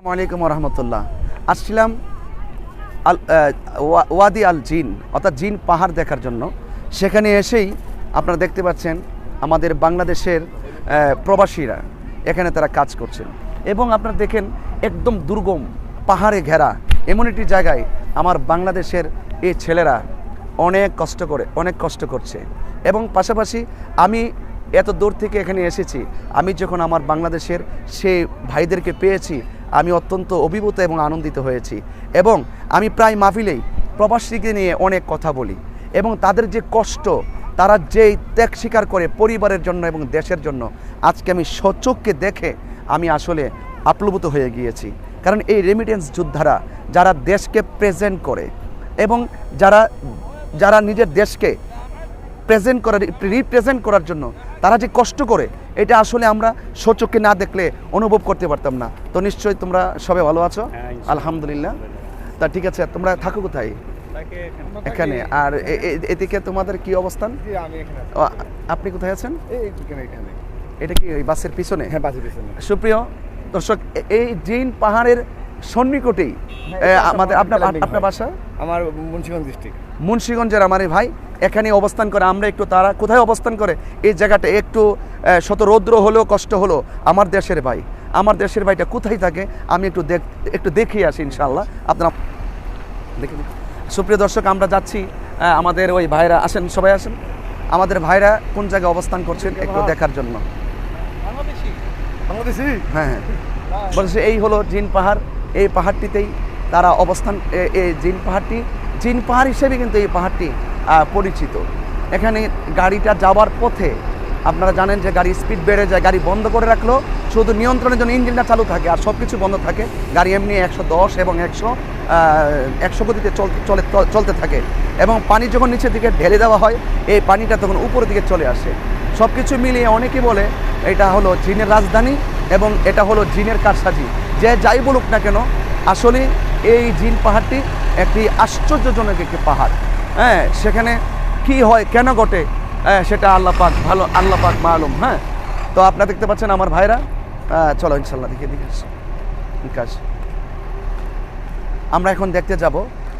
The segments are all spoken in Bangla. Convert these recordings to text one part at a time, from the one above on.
আসসালামু আলাইকুম রহমতুল্লাহ। আসছিলাম আল ওয়াদি আল জিন, অর্থাৎ জিন পাহাড় দেখার জন্য। সেখানে এসেই আপনারা দেখতে পাচ্ছেন আমাদের বাংলাদেশের প্রবাসীরা এখানে তারা কাজ করছেন। এবং আপনারা দেখেন একদম দুর্গম পাহাড়ে ঘেরা এমন একটি জায়গায় আমার বাংলাদেশের এই ছেলেরা অনেক কষ্ট করে, অনেক কষ্ট করছে। এবং পাশাপাশি আমি এত দূর থেকে এখানে এসেছি। আমি যখন আমার বাংলাদেশের সে ভাইদেরকে পেয়েছি আমি অত্যন্ত অভিভূত এবং আনন্দিত হয়েছি এবং আমি প্রায় মাহফিলেই প্রবাসীকে নিয়ে অনেক কথা বলি এবং তাদের যে কষ্ট, তারা যেই ত্যাগ স্বীকার করে পরিবারের জন্য এবং দেশের জন্য, আজকে আমি সচক্ষে দেখে আমি আসলে আপ্লুত হয়ে গিয়েছি। কারণ এই রেমিটেন্স যোদ্ধারা যারা দেশকে প্রেজেন্ট করে এবং যারা যারা নিজের দেশকে প্রেজেন্ট করার রিপ্রেজেন্ট করার জন্য তারা যে কষ্ট করে এটা আসলে আমরা সচক্ষে না দেখলে অনুভব করতে পারতাম না। তো নিশ্চয়ই তোমরা সবাই ভালো আছো? হ্যাঁ, আলহামদুলিল্লাহ। তা ঠিক আছে তোমরা থাকো কোথায়? এখানে। আর এদিকে তোমাদের কি অবস্থান? জি আমি এখানে আছি। ও, আপনি কোথায় আছেন? এখানে এখানে। এটা কি ওই বাসের পিছনে? হ্যাঁ বাসের পিছনে। সুপ্রিয় দর্শক এই জিন পাহাড়ের সন্নিকটেই হ্যাঁ, আমাদের আপনার আপনার বাসা? আমার মুন্সিগঞ্জ ডিস্ট্রিক্ট মুন্সীগঞ্জের আমার ভাই এখানে অবস্থান করে আমরা একটু তারা কোথায় অবস্থান করে? এই জায়গাটা একটু শত রৌদ্র হলেও কষ্ট হলো আমার দেশের ভাই আমার দেশের ভাইটা কোথায় থাকে আমি একটু দেখ একটু দেখিয়ে আসি ইনশাল্লাহ আপনারা দেখে সুপ্রিয় দর্শক আমরা যাচ্ছি আমাদের ওই ভাইরা আসেন সবাই আসেন। আমাদের ভাইরা কোন জায়গায় অবস্থান করছেন একটু দেখার জন্য। হ্যাঁ হ্যাঁ। বলছে এই হলো জিন পাহাড় এই পাহাড়টিতেই তারা অবস্থান এই জিন পাহাড়টি, জিন পাহাড় হিসেবে কিন্তু এই পাহাড়টি পরিচিত। এখানে গাড়িটা যাওয়ার পথে আপনারা জানেন যে গাড়ি স্পিড বেড়ে যায়, গাড়ি বন্ধ করে রাখল, শুধু নিয়ন্ত্রণের জন্য ইঞ্জিনটা চালু থাকে আর সব কিছু বন্ধ থাকে। গাড়ি এমনি একশো দশ এবং একশো একশো গতিতে চলে চলতে থাকে এবং পানি যখন নিচের দিকে ঢেলে দেওয়া হয়, এই পানিটা তখন উপরের দিকে চলে আসে। সব কিছু মিলিয়ে অনেকে বলে এটা হলো জিনের রাজধানী এবং এটা হলো জিনের কারসাজি। যে যাই বলুক না কেন আসলে এই জিন পাহাড়টি একটি আশ্চর্যজনক একটি পাহাড়। হ্যাঁ সেখানে কি হয় কেন ঘটে? হ্যাঁ, সেটা আল্লাহ পাক ভালো আল্লাহ পাক মালুম হ্যাঁ? তো আপনারা দেখতে পাচ্ছেন আমার ভাইরা। চলো ইনশাল্লাহ দেখে দিকে কাজ আমরা এখন দেখতে যাব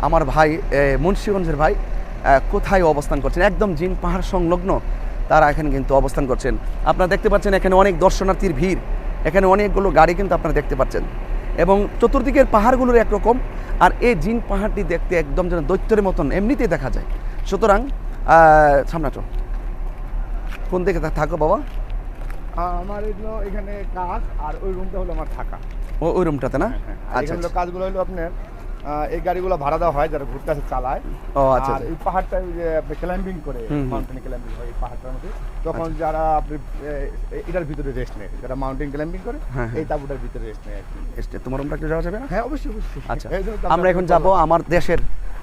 আমার ভাই মুন্সিগঞ্জের ভাই কোথায় অবস্থান করছেন। একদম জিন পাহাড় সংলগ্ন তারা এখানে কিন্তু অবস্থান করছেন। আপনারা দেখতে পাচ্ছেন এখানে অনেক দর্শনার্থীর ভিড়। এখানে অনেকগুলো গাড়ি কিন্তু আপনারা দেখতে পাচ্ছেন। এবং চতুর্দিকের পাহাড়গুলোর একরকম আর এই জিন পাহাড়টি দেখতে একদম যেন দৈত্যের মতন এমনিতেই দেখা যায়। সুতরাং সামনাচ কোন দিকে থাকো বাবা? আমার এখানে কাজ আর ওই রুমটা হলো আমার থাকা। ও ওই রুমটাতে না? আচ্ছা আচ্ছা এখানে কাজগুলো হলো আপনার এই গাড়িগুলো ভাড়া দেওয়া হয় যারা ঘুরতে আসে চালায়। ও আচ্ছা এই পাহাড়টা যে আপনি ক্লাইম্বিং করে। মাউন্টেন ক্লাইম্বিং হয় এই পাহাড়টার মধ্যে। তখন যারা আপনি এটার ভিতরে রেস্ট নেয়। যারা মাউন্টেন ক্লাইম্বিং করে হ্যাঁ, হ্যাঁ। এই তাবুটার ভিতরে রেস্ট নেয় এসছে, তোমার রুমটা একটু যাওয়া যাবে না? হ্যাঁ অবশ্যই অবশ্যই। আচ্ছা। আমরা এখন যাব আমার দেশের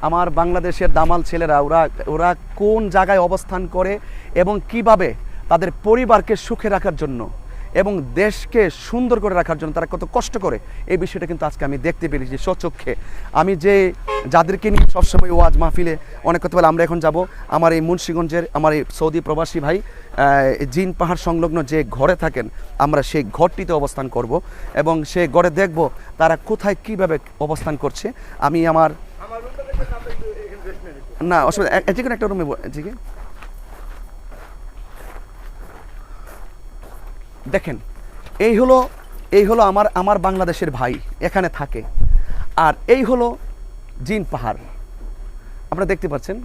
আমার বাংলাদেশের দামাল ছেলেরা ওরা ওরা কোন জায়গায় অবস্থান করে এবং কীভাবে তাদের পরিবারকে সুখে রাখার জন্য এবং দেশকে সুন্দর করে রাখার জন্য তারা কত কষ্ট করে। এই বিষয়টা কিন্তু আজকে আমি দেখতে পেরেছি স্বচক্ষে। আমি যে যাদেরকে নিয়ে সবসময় ওয়াজ মাহফিলে অনেক কথা বলে আমরা এখন যাব আমার এই মুন্সীগঞ্জের আমার এই সৌদি প্রবাসী ভাই জিন পাহাড় সংলগ্ন যে ঘরে থাকেন আমরা সেই ঘরটিতে অবস্থান করব এবং সে ঘরে দেখব তারা কোথায় কীভাবে অবস্থান করছে। আমি আমার। না অসুবিধা যে কোনো একটা রুমে ঠিক দেখেন, এই হলো এই হলো আমার আমার বাংলাদেশের ভাই, এখানে থাকে। আর এই হলো জিন পাহাড়। আপনারা দেখতে পাচ্ছেন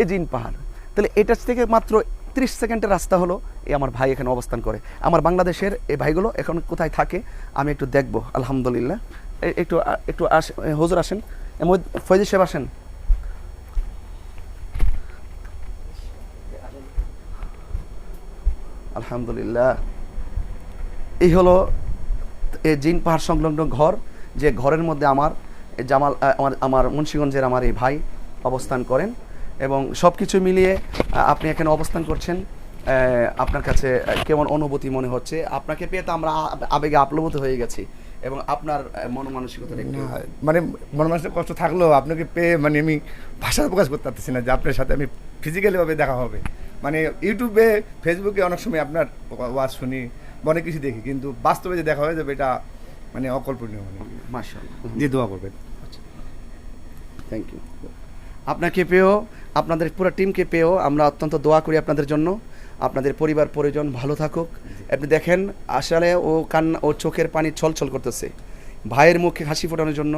এই জিন পাহাড়। তাহলে এটার থেকে মাত্র ত্রিশ সেকেন্ডের রাস্তা হলো এই আমার ভাই এখানে অবস্থান করে। আমার বাংলাদেশের এই ভাইগুলো এখন কোথায় থাকে, আমি একটু দেখব, আলহামদুলিল্লাহ। একটু একটু আস হুজুর আসেন। ফৈজি সাহেব আসেন। আলহামদুলিল্লাহ। এই হলো এই জিন পাহাড় সংলগ্ন ঘর, যে ঘরের মধ্যে আমার জামাল আমার আমার মুন্সিগঞ্জের আমার এই ভাই অবস্থান করেন এবং সব কিছু মিলিয়ে আপনি এখানে অবস্থান করছেন আপনার কাছে কেমন অনুভূতি মনে হচ্ছে? আপনাকে পেয়ে তো আমরা আবেগে আপ্লুত হয়ে গেছি এবং আপনার মন মানসিকতা মানে মন মানুষের কষ্ট থাকলেও আপনাকে পেয়ে মানে আমি ভাষা প্রকাশ করতে পারতেছি না যে আপনার সাথে আমি ফিজিক্যালি ভাবে দেখা হবে। মানে ইউটিউবে ফেসবুকে অনেক সময় আপনার ওয়াজ শুনি অনেক কিছু দেখি কিন্তু বাস্তবে যে দেখা হয়ে যাবে এটা মানে অকল্পনীয় মানে মাশাআল্লাহ। দিয়ে দোয়া করবেন। থ্যাংক ইউ আপনাকে পেয়েও আপনাদের পুরো টিমকে পেয়েও আমরা অত্যন্ত দোয়া করি আপনাদের জন্য। আপনাদের পরিবার পরিজন ভালো থাকুক। আপনি দেখেন আসলে ও কান্না ও চোখের পানি ছলছল করতেছে। ভাইয়ের মুখে হাসি ফোটানোর জন্য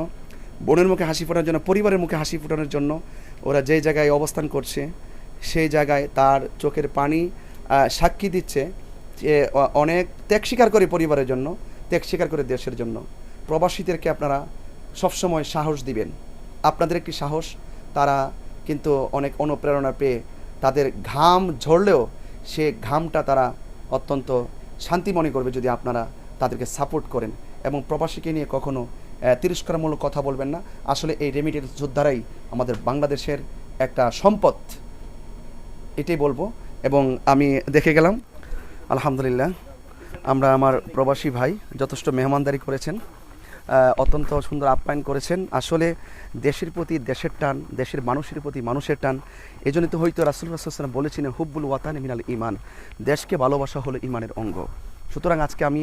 বোনের মুখে হাসি ফোটানোর জন্য পরিবারের মুখে হাসি ফোটানোর জন্য ওরা যেই জায়গায় অবস্থান করছে সেই জায়গায় তার চোখের পানি সাক্ষী দিচ্ছে যে অনেক ত্যাগ স্বীকার করে পরিবারের জন্য, ত্যাগ স্বীকার করে দেশের জন্য। প্রবাসীদেরকে আপনারা সবসময় সাহস দিবেন। আপনাদের একটি সাহস, তারা কিন্তু অনেক অনুপ্রেরণা পেয়ে তাদের ঘাম ঝরলেও সে ঘামটা তারা অত্যন্ত শান্তি মনে করবে যদি আপনারা তাদেরকে সাপোর্ট করেন। এবং প্রবাসীকে নিয়ে কখনো তিরস্কারমূলক কথা বলবেন না। আসলে এই রেমিটেন্স যোদ্ধারাই আমাদের বাংলাদেশের একটা সম্পদ। এটাই বলব। এবং আমি দেখে গেলাম, আলহামদুলিল্লাহ, আমরা আমার প্রবাসী ভাই যথেষ্ট মেহমানদারি করেছেন অত্যন্ত সুন্দর আপ্যায়ন করেছেন। আসলে দেশের প্রতি দেশের টান, দেশের মানুষের প্রতি মানুষের টান এই জন্য তো হয়তো রাসুল রাসুলাম বলেছিলেন হুব্বুল ওয়াতান মিনাল ইমান দেশকে ভালোবাসা হলো ইমানের অঙ্গ। সুতরাং আজকে আমি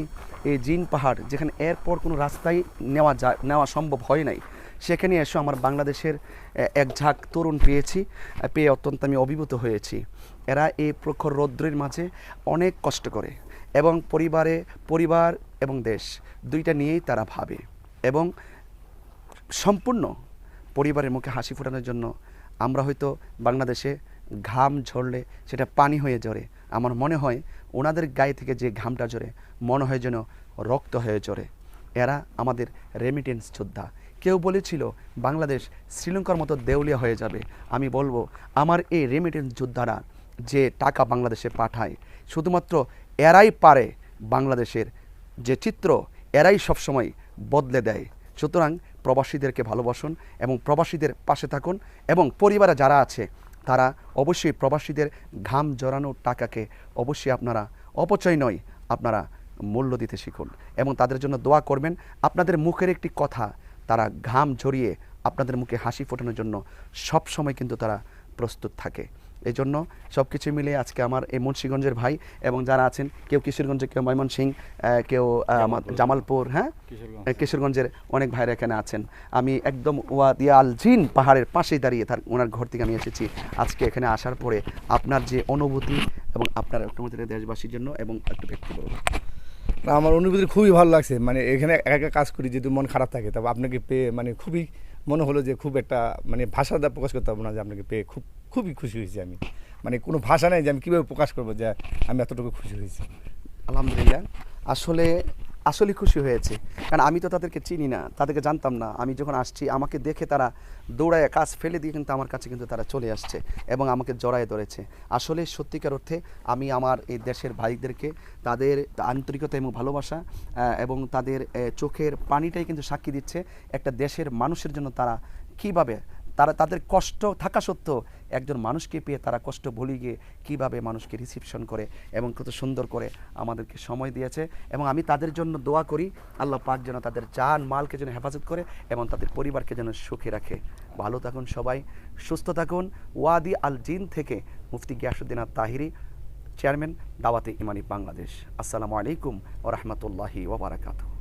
এই জিন পাহাড়, যেখানে এরপর কোনো রাস্তায় নেওয়া যায়, নেওয়া সম্ভব হয় নাই সেখানে এসে, আমার বাংলাদেশের এক ঝাঁক তরুণ পেয়েছি পেয়ে অত্যন্ত আমি অভিভূত হয়েছি। এরা এই প্রখর রৌদ্রের মাঝে অনেক কষ্ট করে এবং পরিবারে, পরিবার এবং দেশ দুইটা নিয়েই তারা ভাবে এবং সম্পূর্ণ পরিবারের মুখে হাসি ফোটানোর জন্য আমরা হয়তো বাংলাদেশে ঘাম ঝরলে সেটা পানি হয়ে ঝরে। আমার মনে হয় ওনাদের গায়ে থেকে যে ঘামটা ঝরে, মনে হয় যেন রক্ত হয়ে ঝরে। এরা আমাদের রেমিটেন্স যোদ্ধা। কেউ বলেছিল, বাংলাদেশ শ্রীলঙ্কার মতো দেউলিয়া হয়ে যাবে। আমি বলব, আমার এই রেমিটেন্স যোদ্ধারা যে টাকা বাংলাদেশে পাঠায়, শুধুমাত্র এরাই পারে বাংলাদেশের যে চিত্র, এরাই সবসময় বদলে দেয়। সুতরাং প্রবাসীদেরকে ভালোবাসুন এবং প্রবাসীদের পাশে থাকুন এবং পরিবারে যারা আছে, তারা অবশ্যই প্রবাসীদের ঘাম জড়ানো টাকাকে অবশ্যই আপনারা অপচয় নয়, আপনারা মূল্য দিতে শিখুন এবং তাদের জন্য দোয়া করবেন। আপনাদের মুখের একটি কথা তারা ঘাম ঝরিয়ে আপনাদের মুখে হাসি ফোটানোর জন্য সব সময় কিন্তু তারা প্রস্তুত থাকে। এই জন্য সব কিছু মিলিয়ে আজকে আমার এই মুন্সীগঞ্জের ভাই এবং যারা আছেন কেউ কিশোরগঞ্জে কেউ ময়মনসিং কেউ আমার জামালপুর। হ্যাঁ? কিশোরগঞ্জের অনেক ভাইরা এখানে আছেন। আমি একদম ওয়াদিয়া আল জিন পাহাড়ের পাশেই দাঁড়িয়ে তার ওনার ঘর থেকে আমি এসেছি। আজকে এখানে আসার পরে আপনার যে অনুভূতি এবং আপনার দেশবাসীর জন্য এবং একটু ব্যক্তি আমার অনুভূতি খুবই ভালো লাগছে। মানে এখানে একা একা কাজ করি যদি মন খারাপ থাকে, তবে আপনাকে পেয়ে মানে খুবই মনে হলো যে খুব একটা মানে ভাষা দ্বারা প্রকাশ করতে পারব না, যে আপনাকে পেয়ে খুব, খুবই খুশি হয়েছি আমি। মানে কোনো ভাষা নেই যে আমি কীভাবে প্রকাশ করব যে আমি এতটুকু খুশি হয়েছি। আলহামদুলিল্লাহ। আসলে আসলে খুশি হয়েছে। কারণ আমি তো তাদেরকে চিনি না, তাদেরকে জানতাম না। আমি যখন আসছি, আমাকে দেখে তারা দৌড়ায় কাজ ফেলে দিয়ে কিন্তু আমার কাছে কিন্তু তারা চলে আসছে এবং আমাকে জড়ায় ধরেছে। আসলে সত্যিকার অর্থে আমি আমার এই দেশের ভাইদেরকে তাদের আন্তরিকতা এবং ভালোবাসা এবং তাদের চোখের পানিটাই কিন্তু সাক্ষী দিচ্ছে একটা দেশের মানুষের জন্য তারা কীভাবে তারা, তাদের কষ্ট থাকা সত্ত্বেও একজন মানুষকে পেয়ে তারা কষ্ট ভুলে গিয়ে কীভাবে মানুষকে রিসিপশন করে এবং কত সুন্দর করে আমাদেরকে সময় দিয়েছে এবং আমি তাদের জন্য দোয়া করি, আল্লাহ পাক যেন তাদের জান, মালকে যেন হেফাজত করে এবং তাদের পরিবারকে যেন সুখে রাখে। ভালো থাকুন সবাই, সুস্থ থাকুন। ওয়াদি আল জিন থেকে মুফতি গিয়াসুদ্দিন আর তাহিরি, চেয়ারম্যান, দাওয়াতে ইমানি বাংলাদেশ। আসসালামু আলাইকুম ও রহমতুল্লাহি ওবরাকাতু